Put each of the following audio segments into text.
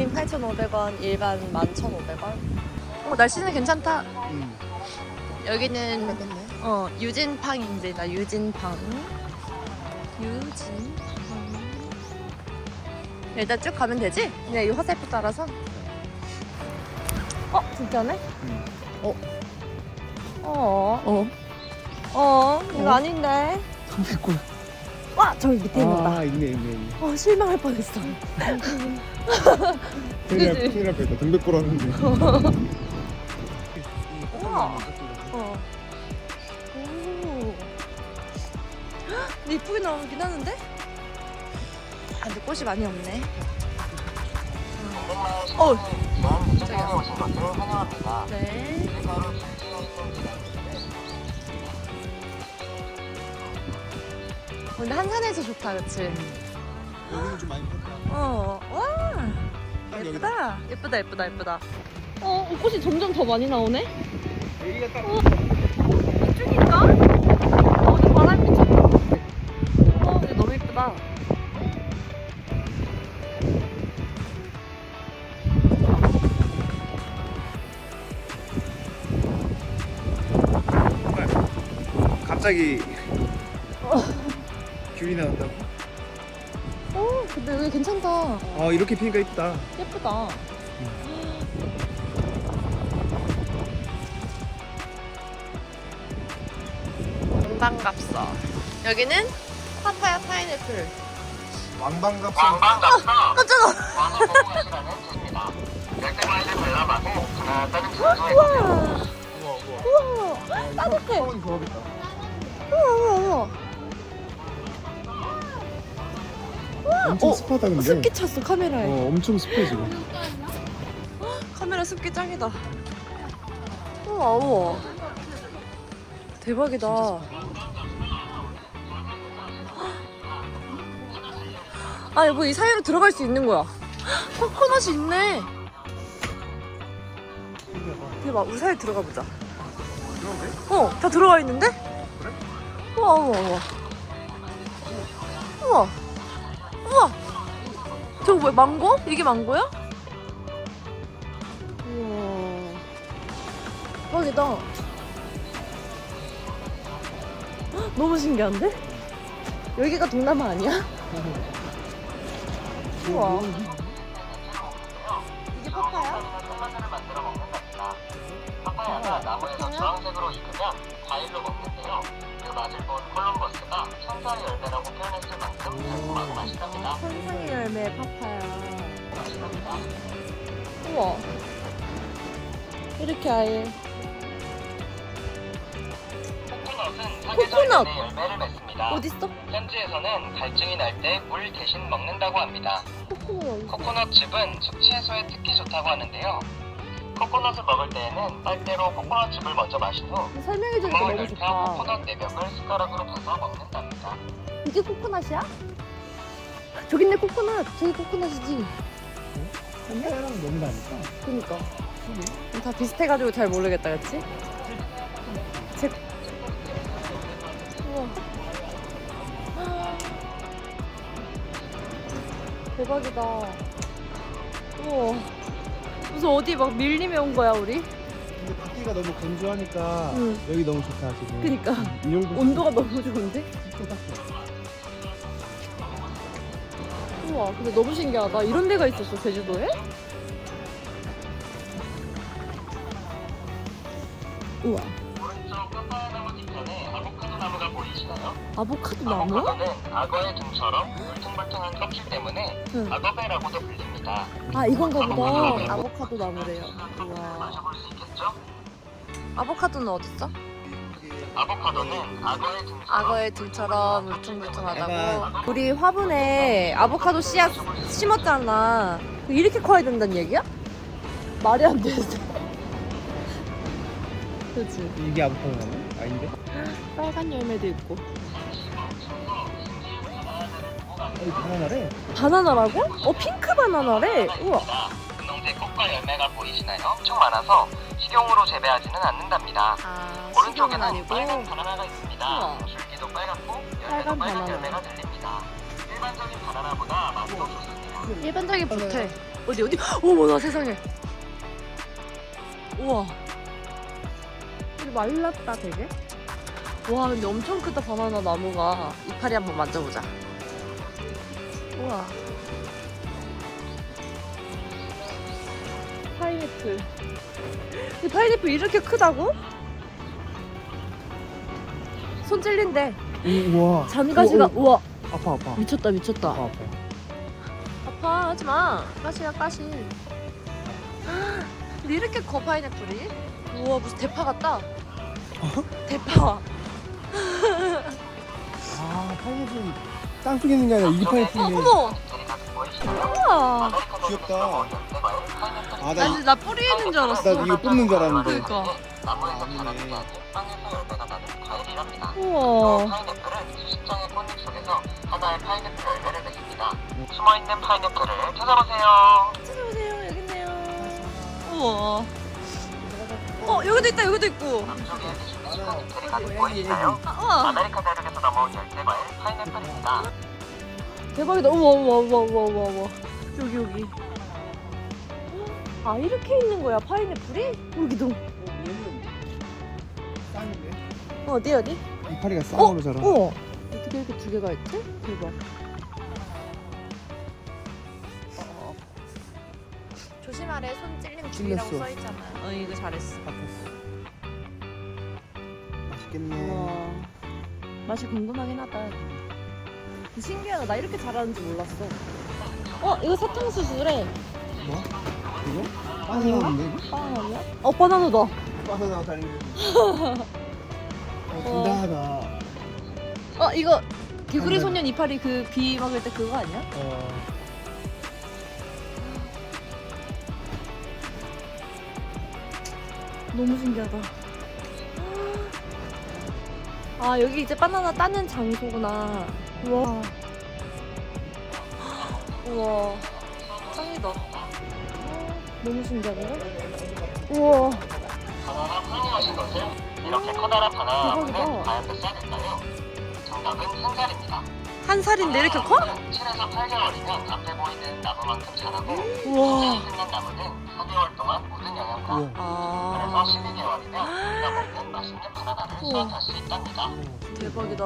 국민 8,500원, 일반 11,500원. 어, 날씨는 괜찮다. 음. 여기는 어 유진팡입니다. 유진팡. 유진팡. 일단 쭉 가면 되지? 그냥 이 화살표 따라서. 어 진짜네? 음. 어. 어. 어. 어. 이거 어? 아닌데. 동백골. 와 저기 밑에 있는 거다. 아 있네 있네 있네. 어 실망할 뻔했어. 큰일 날 그치? 큰일 날 뻔했다. 동백골 하는데. 우와. 어. 오. 근데 이쁘게 나오긴 하는데? 아, 근데 꽃이 많이 없네. 어. 환영합니다. 네. 있는 근데 한산해서 좋다, 그치? 여기는 좀 많이 폈다. 어. 와. 예쁘다. 예쁘다, 예쁘다, 예쁘다. 어, 꽃이 점점 더 많이 나오네? 여기가 딱. 이쪽인가? 어, 이 바람이 좀. 어, 근데 너무 예쁘다. 갑자기 귤이 나온다고? 어, 근데 여기 괜찮다. 아 이렇게 피니까 이쁘다. 예쁘다. 왕방갑서. 여기는 파파야 파인애플. 왕방갑. 왕방갑서 깜짝아. 왕을 보고 가시라는 뜻입니다. 열대 과일을 발라봐도 하나 다른 장소에 우와. 우와 우와. 우와. 따뜻해. 좋아하겠다. 우와 우와 우와. 엄청 어, 습하다 근데. 습기 찼어 카메라에. 어 엄청 습해 지금. 카메라 습기 짱이다. 우와 우와. 대박이다. 아 여보 이 사이로 들어갈 수 있는 거야. 코코넛이 있네. 대박 우리 사이 들어가 보자. 어, 다 들어가 있는데? 우와, 우와, 우와. 우와. 우와. 뭐야, 망고? 이게 망고야? 우와. 대박이다. 헉, 너무 신기한데? 여기가 동남아 아니야? 우와. 나무에서 주황색으로 익으면 과일로 먹는데요. 그 맛을 본 콜럼버스가 천사의 열매라고 표현했을 만큼 달콤하고 맛있답니다. 천상의 열매 파파야. 우와. 이렇게 아예. 코코넛은 코코넛! 사계절 열매를 맺습니다. 어딨어? 현지에서는 갈증이 날 때 물 대신 먹는다고 합니다. 코코넛 어딨어? 코코넛 즙은 숙취 해소에 특히 좋다고 하는데요. 코코넛을 먹을 때에는 빨대로 코코넛즙을 먼저 마신 후 설명해 주니까 구멍을 너무 넓혀 좋다. 코코넛 내벽을 숟가락으로 부숴 먹는답니다. 이게 코코넛이야? 저기 있네 코코넛. 저기 코코넛이지. 파파야랑 너무 다니까. 그니까. 다 비슷해가지고 잘 모르겠다, 그치? 제... 우와. 대박이다. 우와. 무슨 어디 막 밀림에 온 거야, 우리? 근데 밖에가 너무 건조하니까 응. 여기 너무 좋다 지금. 그니까. 이 정도 온도가 너무 좋은데? 우와, 근데 너무 신기하다. 이런 데가 있었어, 제주도에? 우와. 오른쪽 나무 아보카도 나무가 보이시나요? 아보카도 나무? 아보카도는 악어의 등처럼 울퉁불퉁한 껍질 때문에 응. 악어배라고도 불립니다. 아, 이건가 보다. 아보카도 나무래요. 우와. 마셔볼 수 있겠죠? 아보카도는 어딨어? 아보카도는 악어의 등처럼 악어의 등처럼 울퉁불퉁하다고. 우리 화분에 아보카도 씨앗 심었잖아. 이렇게 커야 된다는 얘기야? 말이 안 되지. 그치. 이게 아보카도 나무? 아닌데? 빨간 열매도 있고. 바나나래. 바나나라고? 어, 핑크 바나나래. 우와. 분홍색 꽃과 열매가 보이시나요? 엄청 많아서 식용으로 재배하지는 않는답니다. 아, 오른쪽에는 빨간 바나나가 있습니다. 우와. 줄기도 빨갛고 열매도 빨간 빨간, 바나나. 열매가 들립니다. 일반적인 바나나보다 맛도 좋습니다. 일반적인 부태. 어디 어디? 어머나 세상에. 우와. 말랐다 되게. 와 근데 엄청 크다 바나나 나무가. 이파리 한번 만져보자. 우와. 파인애플. 이 파인애플 이렇게 크다고? 손 찔린대. 우와. 잔가시가 오, 오. 우와 아파 아파. 미쳤다 미쳤다. 아파 아파. 아파 하지 마. 가시야 가시. 근데 이렇게 커 파인애플이? 우와 무슨 대파 같다. 대파. 아 파인애플 땅속에 있는 게 아니라 이 어, 파인애플이네. 어머. 우와. 귀엽다. 아, 나, 나, 진짜 나 뿌리 있는 줄 알았어. 나 이거 뽑는 줄 알았는데. 그러니까. 나무에서 아니네. 우와. 숨어있는 파인애플을 찾아보세요. 찾아오세요 여기 있네요. 우와. 어 여기도 있다 여기도 있고. 남쪽에 잎들이 가득 보이시나요? 아, 우와. 아메리카 대륙에서 넘어온 열대 과일 파인애플입니다. 대박이다. 우와 우와 우와 우와 우와 우와. 여기 여기. 아 이렇게 있는 거야 파인애플이? 여기도. 쌍인데? 어디 어디? 이파리가 쌍으로 자라. 어. 어떻게 이렇게 두 개가 있지? 대박. 어. 조심하래 손 찔림 주의라고 찔렸어. 써있잖아. 어 이거 잘했어. 아팠어. 맛있겠네. 우와. 맛이 궁금하긴 하다. 신기하다. 나 이렇게 잘하는지 몰랐어. 어 이거 사탕수수래. 뭐? 이거? 아닌가? 바나나인데? 이거? 빵 아니야? 어 바나나다. 바나나 달리는. 어, 단단하다. 어 이거 개구리 아니야. 소년 이파리 그 비 막을 때 그거 아니야? 어. 너무 신기하다. 아 여기 이제 바나나 따는 장소구나. 우와. 우와. 짱이다. 너무 신기하네. 우와. 바나나 훌륭하신 것을 이렇게 커다란 바나나 대박이다. 나무는 과연 몇살 될까요? 정답은 한 살입니다. 한 살인데 이렇게 커? 7에서 8개월이면 앞에 보이는 나무만큼 자라고 우와. 끝난 나무는 4개월 동안 우와. 그래서 아 12개월이면 우리가 먹는 맛있는 바나나를 우와. 수확할 수 있답니다. 대박이다.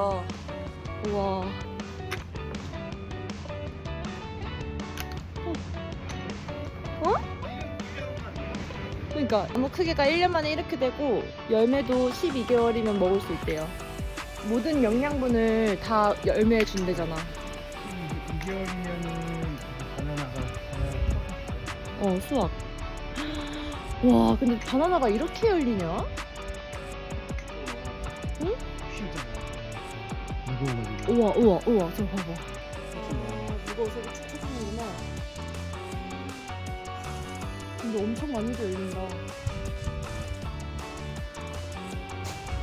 우와. 어? 그러니까 나무 크기가 1년 만에 이렇게 되고 열매도 12개월이면 먹을 수 있대요. 모든 영양분을 다 열매에 준대잖아. 2개월이면은 바나나가 바나나. 어, 수확. 와, 근데 바나나가 이렇게 열리냐? 응? 무거워가지고. 우와, 우와, 우와, 저 봐봐. 아, 무거워서 이렇게 축 쳐주는구나. 근데 엄청 많이 열린다.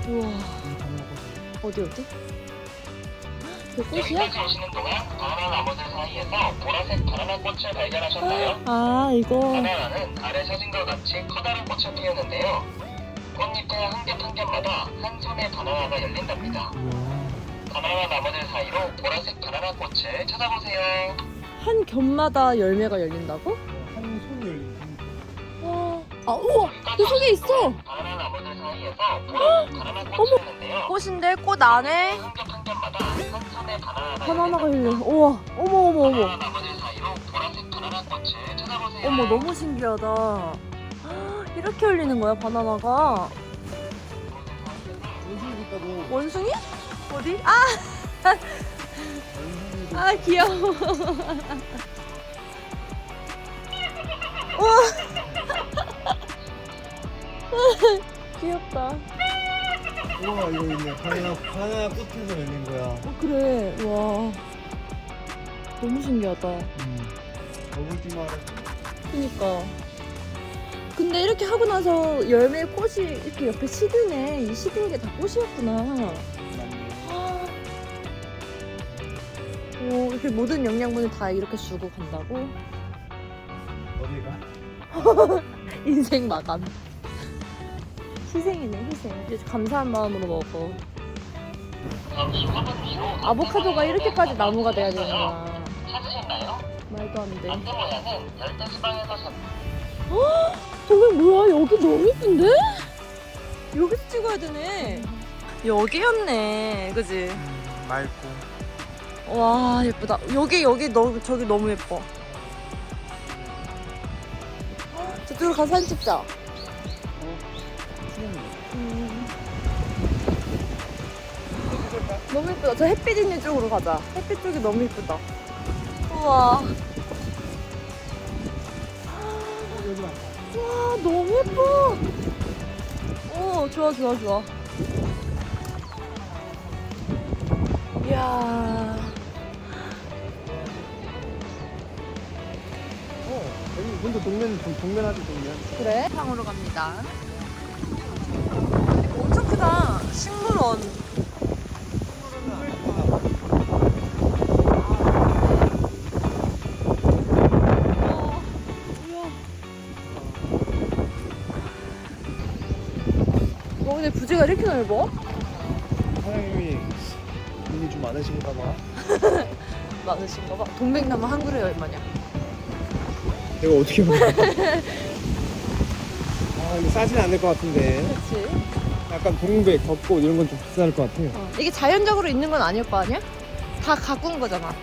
우와. 어디, 어디? 그 꽃이야? 여기까지 오시는 동안 바나나 나무들 사이에서 보라색 바나나 꽃을 발견하셨나요? 아, 이거. 바나나는 아래 사진과 같이 커다란 꽃을 피우는데요. 꽃잎의 한 겹 한 겹마다 한 손의 바나나가 열린답니다. 바나나 나무들 사이로 보라색 바나나 꽃을 찾아보세요. 한 겹마다 열매가 열린다고? 한 손이 열린. 와. 아, 우와! 그 속에 있어! 바나나 나무들 사이에서 보라색 바나나 꽃을 피우는데요. 꽃인데 꽃 안에 겹마다 한 손의 바나나가 열려. 우와, 어머, 어머, 어머. 바나나 나무들 사이로 보라색 바나나 꽃을 찾아보세요. 어머 너무 신기하다. 아, 이렇게 열리는 거야 바나나가. 원숭이? 어디? 아, 아 귀여워. 귀엽다. 우와 이거 있네. 바나나 바나나 꽃에서 열린 거야. 어, 그래. 와. 너무 신기하다. 음. 먹을지 말아. 그니까. 근데 이렇게 하고 나서 열매 꽃이 이렇게 옆에 시드네. 이 시든 게다 꽃이었구나. 맞네. 오, 이렇게 모든 영양분을 다 이렇게 주고 간다고? 어디가? 인생 마감. 희생이네, 희생. 이제 감사한 마음으로 먹어. 아보카도가 이렇게까지 나무가 돼야 되는구나. 찾으셨나요? 말도 안 돼. 안대 모양은 열대 지방에서 산 동백 뭐야? 여기 너무 예쁜데? 여기서 찍어야 되네. 여기였네, 그지? 맑고. 와 예쁘다. 여기 여기 너 저기 너무 예뻐. 저쪽으로 가서 사진 찍자. 너무 예쁘다. 저 햇빛 있는 쪽으로 가자. 햇빛 쪽이 너무 예쁘다. 우와. 와 너무 예뻐. 오 좋아 좋아 좋아. 이야. 어, 여기 먼저 동면, 동- 동면하지, 동면. 그래? 상으로 갑니다. 엄청 크다. 식물원. 이렇게 넓어? 사장님이 눈이 좀 많으신가 봐. 많으신가 봐. 동백나무 한 그루에 얼마냐? 내가 어떻게 보냐. 아, 이거 싸진 않을 것 같은데. 그렇지. 약간 동백, 덮고 이런 건 좀 비쌀 것 같아요. 어. 이게 자연적으로 있는 건 아닐 거 아니야? 다 가꾼 거잖아.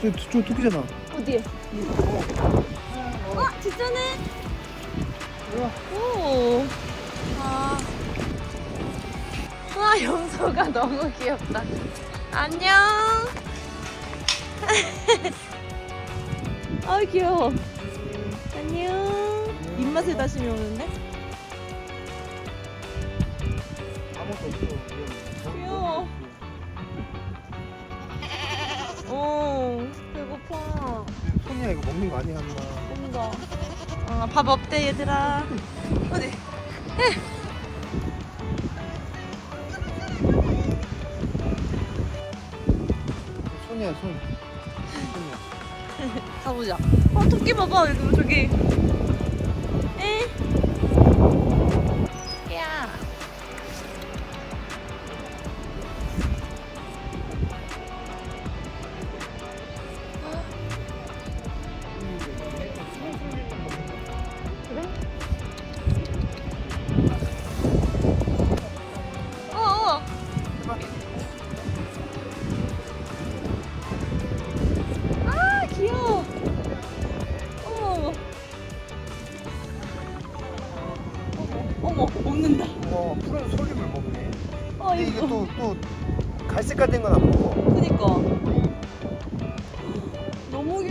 저, 저, 저 토끼잖아. 어디에? 어, 진짜네. 오. 아. 와, 염소가 너무 귀엽다. 안녕. 아, 귀여워. 안녕. 입맛에 다시 오는데? 아무것도 없어. 귀여워. 오, 배고파. 손이야, 이거 먹는 거 아니야, 한마. 뭔가. 어, 밥 없대, 얘들아. 어디? 손이야, 손. 손이야. 가보자. 어, 토끼 봐봐, 여기, 저기. 에?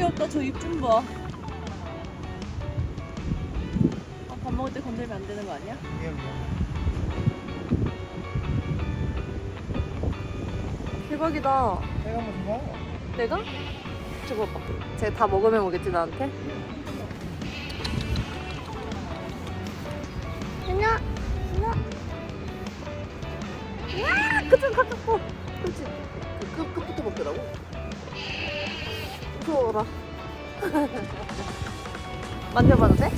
귀엽다. 저 입 좀 봐. 아, 밥 먹을 때 건들면 안 되는 거 아니야? 미안, 미안. 대박이다. 내가 한번 봐. 내가? 저거 봐. 쟤다 먹으면 오겠지, 나한테? 안녕. 안녕. 야, 그좀 가깝고. 그렇지. 그 끝, 끝부터 먹더라고. 무서워라. 만져봐도 돼?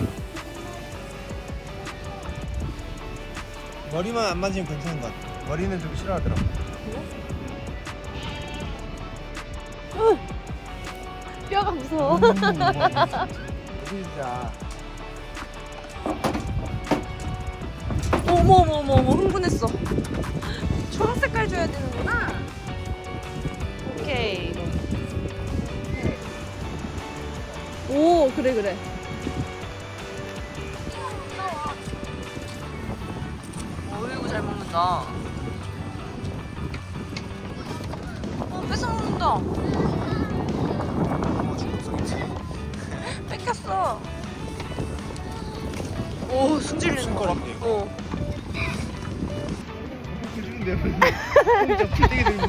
머리만 안 만지면 괜찮은 것 같아. 머리는 좀 싫어하더라. 뼈가 무서워. 음, 진짜. 어머 어머 어머 어머 흥분했어. 초록 색깔 줘야 되는구나. 오케이. 오 그래 그래. 어이구 잘 먹는다. 어 뺏어 먹는다. 뺏겼어. 오 승질내는 거 봐. 손가락이네, 이거. 어. 해주는데 혼자 풀떼기 들고.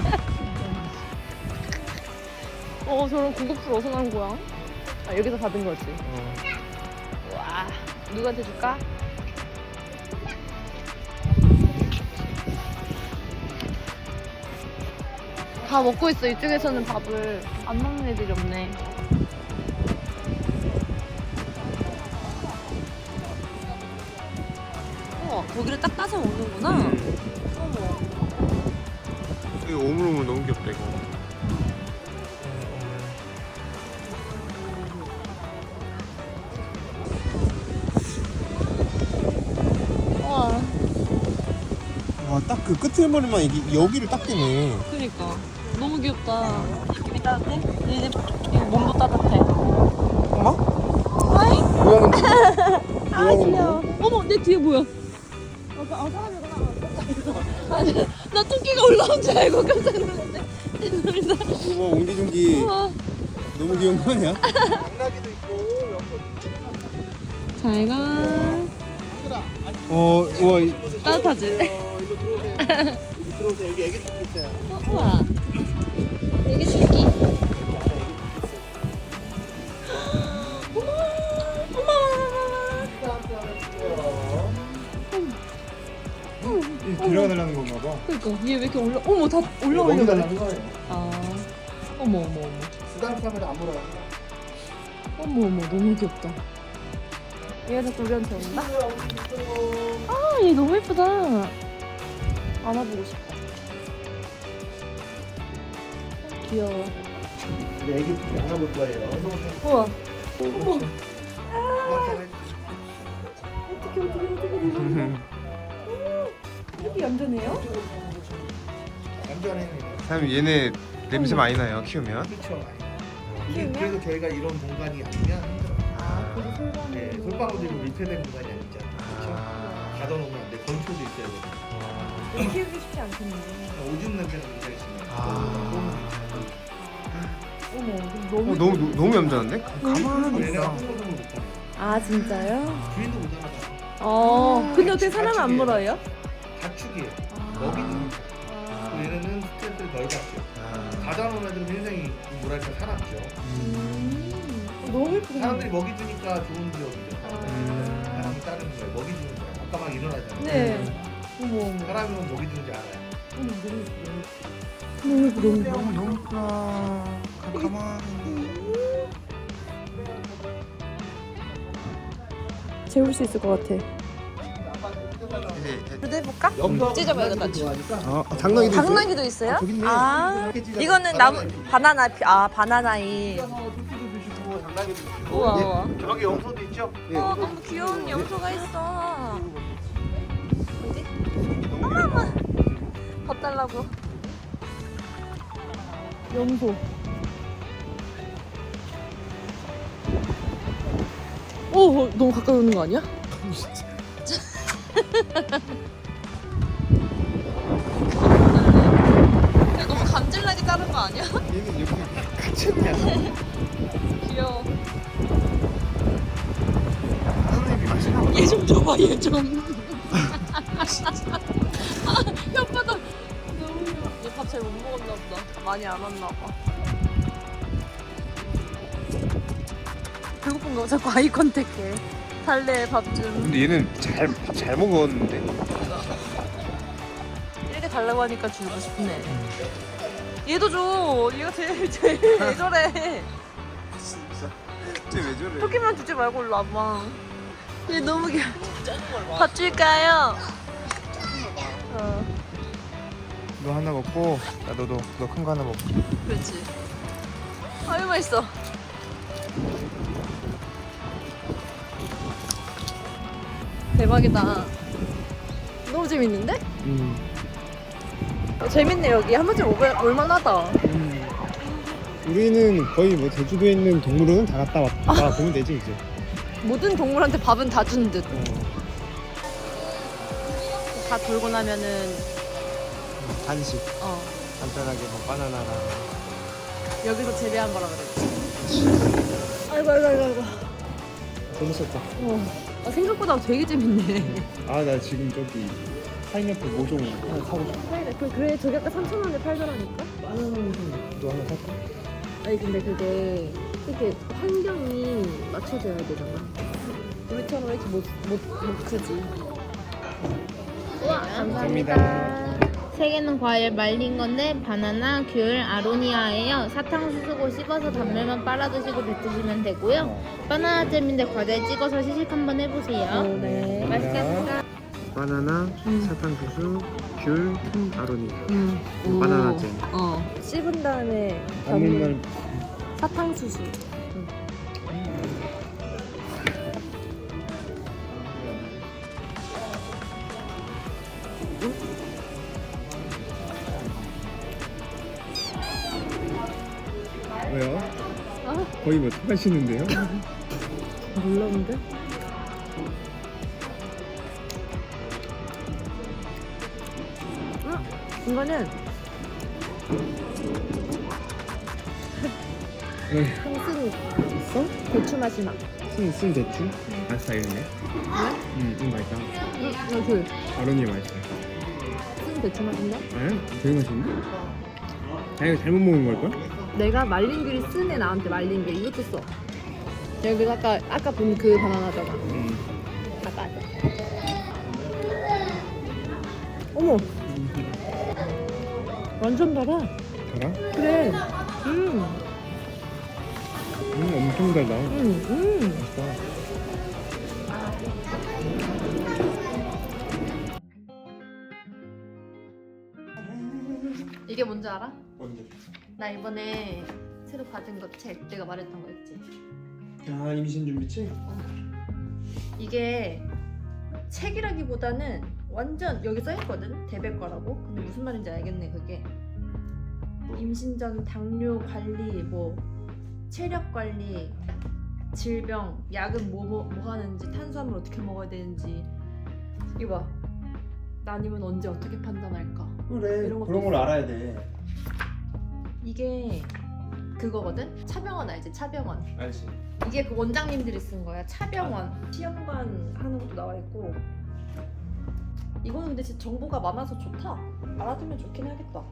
어 저런 고급스러워 어디서 난 거야? 아 여기서 받은 거지. 어. 와 누구한테 줄까? 다 먹고 있어 이쪽에서는 밥을 안 먹는 애들이 없네. 어 고기를 딱 따서 먹는구나. 어머. 이거 오물오물 너무 귀엽다 이거. 딱그 끝머리만 이게 여기를 딱 떼네. 그니까 너무 귀엽다. 느낌이 따뜻해? 얘네 이거 몸도 따뜻해. 엄마? 아이 고양이. 아 귀여워. 어머 내 뒤에 뭐야? 아, 그- 아 사람이구나. 아니 나 토끼가 올라온 줄 알고 깜짝 놀랐네. 죄송합니다. 이거 옹기종기 우와. 너무 귀여운 거 아니야? 있고. 잘 가. 어, 우와. 이- 따뜻하지? 어, 이거 들어오세요. 여기 애기 토끼 있어요. 어, 우와. 되게 새끼. 어머, 어머. 이 데려가달라는 건가 봐. 그러니까 얘 왜 이렇게 올라? 어머 다 올라오려고. 그래. 먹여달라는 거예요. 아. 어머 어머 어머. 수단 카메라 안 물어요. 어머 어머 너무 귀엽다. 얘가 자꾸 우리한테 온다? 아, 얘 너무 예쁘다. 안아보고 싶다. 귀여워. 우리 애기 토끼 안아볼 거예요. 어서 오세요. 우와. 어머. 어떻게 어떻게 어떻게 이렇게 얌전해요? 얌전해요. 사장님 얘네 냄새 많이 나요 키우면 그렇죠. 키우면? 그래도 저희가 이런 공간이 아니면 힘들어요. 아, 그래서 솔방울. 네, 솔방울들이 밀폐된 공간이 아니잖아. 그렇죠? 아, 가둬놓으면 안 돼. 건초도 있어야 돼. 키우기 쉽지 않겠는데. 오줌 냄새가 굉장히 심해요. 아. 어머, 어, 너무. 너무 노- 너무 얌전한데? 가만히 얘네가 있어. 아, 진짜요? 주인도 못하나 어. 근데 어떻게 사람을 안 물어요? 가축이에요. 아. 먹이는 아. 얘네는 스트레스를 덜 받죠. 아, 가둬놓은 애들은 굉장히 뭐랄까 살았죠. 음. 너무 예쁘다. 사람들이 먹이 주니까 좋은 기억이죠. 음. 사람이 따르는 거예요. 먹이 주는 거 아까 막 일어나잖아요. 네. 어머, 어머. 사람이면 먹이 주는지 알아요. 어머, 너무. 너무. 너무. 너무 너무 예쁘다 가만히 재울 수 있을 것 같아. 이제 그래도 해볼까? 찢어봐야겠다. 아, 당나귀도 당나귀도 있어요? 저기 있네. 아, 이거는 나무 바나나 피- 아 바나나이. 토끼도 드시고 당나귀도 드시고. 우와 우와. 저기 염소도 있죠? 네. 어 너무 귀여운 염소가 있어. 밥 달라고. 염소. 오 어, 너무 가까이 오는 거 아니야? 야, 너무 감질나게 자른 거 아니야? 얘는 여기 갇혔냐? 귀여워. 하나님이 맛있나 얘좀 줘봐 얘 좀. 잘 못 먹었나 보다. 많이 안 왔나 봐. 배고픈가 봐. 자꾸 아이 컨택해. 달래 밥 좀. 근데 얘는 잘밥잘 먹었는데 이렇게 달라고 하니까 주고 싶네. 얘도 줘. 얘가 제일 제일 왜 저래. 쟤왜 저래 토끼만 주지 말고 일로 와봐. 얘 너무 귀여워. 밥 줄까요? 어, 너 하나 먹고 나 너도 너 큰 거 하나 먹고 그렇지. 아유 맛있어. 대박이다. 너무 재밌는데? 음. 어, 재밌네 여기 한 번쯤 오볼 올만하다. 우리는 거의 뭐 제주도에 있는 동물원은 다 갔다 왔 다 보면 되지 이제. 모든 동물한테 밥은 다 준 듯. 다 돌고 나면은 간식 어 간단하게 뭐 바나나랑 여기서 재배한 거라 그랬지. 아이고 아이고 아이고 아이고. 재밌었다. 어. 아, 생각보다 되게 재밌네. 아 나 지금 저기 파인애플 모종 하나 사고 싶어. 그, 그래 저기 아까 3천 원에 팔더라니까. 너 하나 살까? 아니 근데 그게 이렇게 환경이 맞춰져야 되잖아. 우리처럼 이렇게 못, 못, 못 크지. 우와, 감사합니다. 세 개는 과일 말린 건데 바나나, 귤, 아로니아예요. 사탕수 쓰고 씹어서 단물만 빨아 드시고 뱉으시면 되고요. 바나나 잼인데 과자에 찍어서 시식 한번 해보세요. 네. 맛있겠습니다. 바나나, 사탕 수수, 귤, 아로니. 음. 바나나 잼. 어. 씹은 다음에 단물만 사탕 수수. 왜요? 아 거의 뭐 하시는데요? 몰랐는데? 응? 이거는 네. 향신이 있어? 대추 맛이 나. 쓴, 쓴 대추? 맛있다 이런데? 응, 응 맛있다 응, 나 그, 아론이 맛있다 쓴 대추 맛인데? 아니야? 되게 맛있는데? 자기가 잘못 먹은 걸걸? 내가 말린 귤이 쓴애 나한테 말린 귤 이것도 써. 여기 아까 아까 본 그 바나나잖아. 응 아까. 어머. 완전 달아. 달아? 그래. 음, 음 엄청 달다 음, 음. 맛있다 이게 뭔지 알아? 뭔데? 나 이번에 새로 받은 거 책 내가 말했던 거 있지. 아 임신 준비책? 이게 책이라기보다는 완전 여기 써있거든 대배 거라고. 근데 무슨 말인지 알겠네 그게. 임신 전 당뇨 관리, 뭐 체력 관리, 질병, 약은 뭐, 뭐, 뭐 하는지, 탄수화물 어떻게 먹어야 되는지. 이거 봐. 나님은 언제 어떻게 판단할까? 그래 이런 것도 그런 걸 있어. 알아야 돼 이게 그거거든? 차병원 알지? 차병원. 알지 이게 그 원장님들이 쓴 거야. 차병원. 시험관 하는 것도 나와 있고. 이거는 근데 진짜 정보가 많아서 좋다. 알아두면 좋긴 하겠다.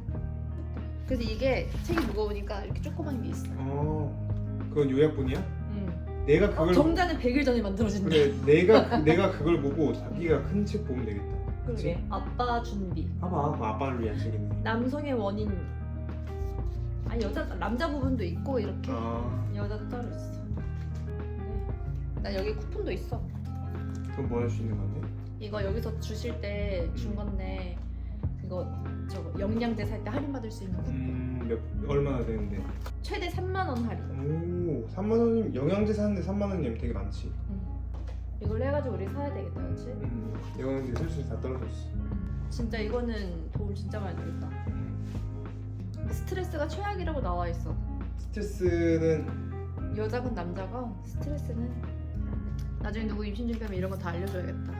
그래서 이게 책이 무거우니까 이렇게 조그만 게 있어. 어 그건 요약본이야? 음. 내가 어, 그걸 정자는 100일 전에 만들어진다. 그래 내가 그- 내가 그걸 보고 자기가 큰 책 보면 되겠다 그러게. 아빠 준비. 봐봐 그 아빠를 위한 책이네 남성의 원인. 아 여자 남자 부분도 있고 이렇게 아 여자도 따로 있어. 네. 나 여기 쿠폰도 있어. 그건 뭐할 수 있는 건데? 이거 여기서 주실 때 준 건데 그거 저거 영양제 살 때 할인 받을 수 있는 쿠폰. 음몇 얼마나 되는데? 최대 3만 원 할인. 오 3만 원이면 영양제 사는데 3만 원이면 되게 많지 응. 이걸 해가지고 우리 사야 되겠다, 그렇지? 음 영양제 슬슬 다 떨어졌어 진짜 이거는 도움 진짜 많이 되겠다. 음. 스트레스가 최악이라고 나와 있어. 스트레스는 여자건 남자건 스트레스는 나중에 누구 임신 준비하면 이런 거 다 알려줘야겠다.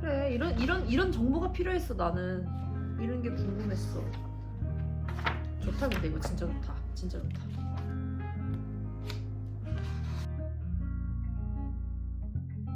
그래 이런 이런 이런 정보가 필요했어 나는 이런 게 궁금했어. 좋다 근데 이거 진짜 좋다 진짜 좋다.